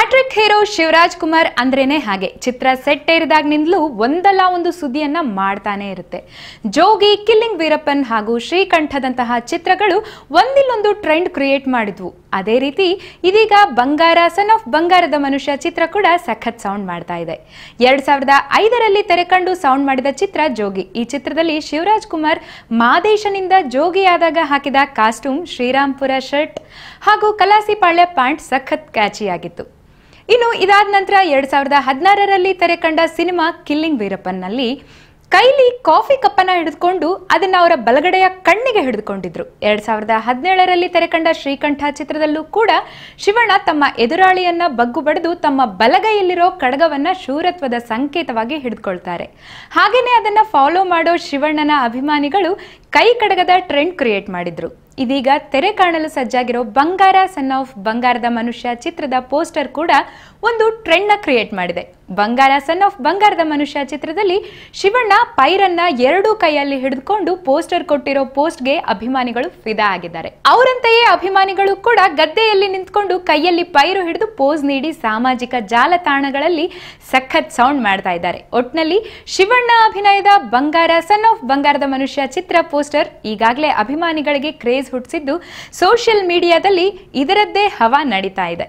Hat trick hero Shivraj Kumar ಅಂದ್ರೇನೆ ಹಾಗೆ. ಚಿತ್ರ set ಏರಿದಾಗ್ನಿಂದಲೂ ಒಂದಲ್ಲ ಒಂದು ಸುದ್ದಿಯನ್ನ ಮಾಡ್ತಾನೆ ಇರುತ್ತೆ. ಜೋಗಿ ಕಿಲ್ಲಿಂಗ್ ವೀರಪ್ಪನ್ ಹಾಗೂ ಶ್ರೀಕಂಠದಂತಹ ಚಿತ್ರಗಳು ಒಂದಿಲ್ಲೊಂದು ಟ್ರೆಂಡ್ ಕ್ರಿಯೇಟ್ ಮಾಡಿದ್ವು. ಅದೇ ರೀತಿ ಇದೀಗ ಬಂಗಾರ ಸನ್ ಆಫ್ ಬಂಗಾರದ ಮನುಷ್ಯ ಚಿತ್ರ ಕೂಡ ಸಖತ್ ಸೌಂಡ್ ಮಾಡ್ತಾ ಇದೆ. ಎರಡ್ ಸಾವಿರದ ಐದರಲ್ಲಿ ತೆರೆಕಂಡು ಸೌಂಡ್ ಮಾಡಿದ ಚಿತ್ರ ಜೋಗಿ. ಈ ಚಿತ್ರದಲ್ಲಿ ಶಿವರಾಜ್ ಕುಮಾರ್ ಮಾದೇಶನಿಂದ ಜೋಗಿಯಾದಾಗ ಹಾಕಿದ ಕಾಸ್ಟ್ಯೂಮ್ ಶ್ರೀರಾಮ್ಪುರ ಶರ್ಟ್ ಹಾಗೂ ಕಲಾಸಿಪಾಳ್ಯ ಪ್ಯಾಂಟ್ ಸಖತ್ ಕ್ಯಾಚಿಯಾಗಿತ್ತು ಇನ್ನು ಇದಾದ ನಂತರ ಎರಡ್ ಸಾವಿರದ ಹದಿನಾರರಲ್ಲಿ ತೆರೆಕಂಡ ಸಿನಿಮಾ ಕಿಲ್ಲಿಂಗ್ ವೀರಪ್ಪನ್ನಲ್ಲಿ ಕೈಲಿ ಕಾಫಿ ಕಪ್ಪನ್ನ ಹಿಡಿದುಕೊಂಡು ಅದನ್ನ ಅವರ ಬಲಗಡೆಯ ಕಣ್ಣಿಗೆ ಹಿಡಿದುಕೊಂಡಿದ್ರು. ಎರಡ್ ಸಾವಿರದ ಹದಿನೇಳರಲ್ಲಿ ತೆರೆಕಂಡ ಶ್ರೀಕಂಠ ಚಿತ್ರದಲ್ಲೂ ಕೂಡ ಶಿವಣ್ಣ ತಮ್ಮ ಎದುರಾಳಿಯನ್ನ ಬಗ್ಗು ಬಡಿದು ತಮ್ಮ ಬಲಗೈಯಲ್ಲಿರೋ ಕಡಗವನ್ನ ಶೂರತ್ವದ ಸಂಕೇತವಾಗಿ ಹಿಡಿದುಕೊಳ್ತಾರೆ. ಹಾಗೇನೆ ಅದನ್ನ ಫಾಲೋ ಮಾಡೋ ಶಿವಣ್ಣನ ಅಭಿಮಾನಿಗಳು ಕೈ ಕಡಗದ ಟ್ರೆಂಡ್ ಕ್ರಿಯೇಟ್ ಮಾಡಿದ್ರು. ಇದೀಗ ತೆರೆ ಕಾಣಲು ಸಜ್ಜಾಗಿರೋ ಬಂಗಾರ ಸನ್ ಆಫ್ ಬಂಗಾರದ ಮನುಷ್ಯ ಚಿತ್ರದ ಪೋಸ್ಟರ್ ಕೂಡ ಒಂದು ಟ್ರೆಂಡ್ನ ಕ್ರಿಯೇಟ್ ಮಾಡಿದೆ. ಬಂಗಾರ ಸನ್ ಆಫ್ ಬಂಗಾರದ ಮನುಷ್ಯ ಚಿತ್ರದಲ್ಲಿ ಶಿವಣ್ಣ ಪೈರನ್ನ ಎರಡೂ ಕೈಯಲ್ಲಿ ಹಿಡಿದುಕೊಂಡು ಪೋಸ್ಟರ್ ಕೊಟ್ಟಿರೋ ಪೋಸ್ಟ್ಗೆ ಅಭಿಮಾನಿಗಳು ಫಿದಾ ಆಗಿದ್ದಾರೆ. ಅವರಂತೆಯೇ ಅಭಿಮಾನಿಗಳು ಕೂಡ ಗದ್ದೆಯಲ್ಲಿ ನಿಂತ್ಕೊಂಡು ಕೈಯಲ್ಲಿ ಪೈರು ಹಿಡಿದು ಪೋಸ್ ನೀಡಿ ಸಾಮಾಜಿಕ ಜಾಲತಾಣಗಳಲ್ಲಿ ಸಖತ್ ಸೌಂಡ್ ಮಾಡ್ತಾ ಇದ್ದಾರೆ. ಒಟ್ನಲ್ಲಿ ಶಿವಣ್ಣ ಅಭಿನಯದ ಬಂಗಾರ ಸನ್ ಆಫ್ ಬಂಗಾರದ ಮನುಷ್ಯ ಚಿತ್ರ ಪೋಸ್ಟರ್ ಈಗಾಗಲೇ ಅಭಿಮಾನಿಗಳಿಗೆ ಕ್ರೇಜ್ ಹುಟ್ಟಿಸಿದ್ದು ಸೋಷಿಯಲ್ ಮೀಡಿಯಾದಲ್ಲಿ ಇದರದ್ದೇ ಹವಾ ನಡೀತಾ ಇದೆ.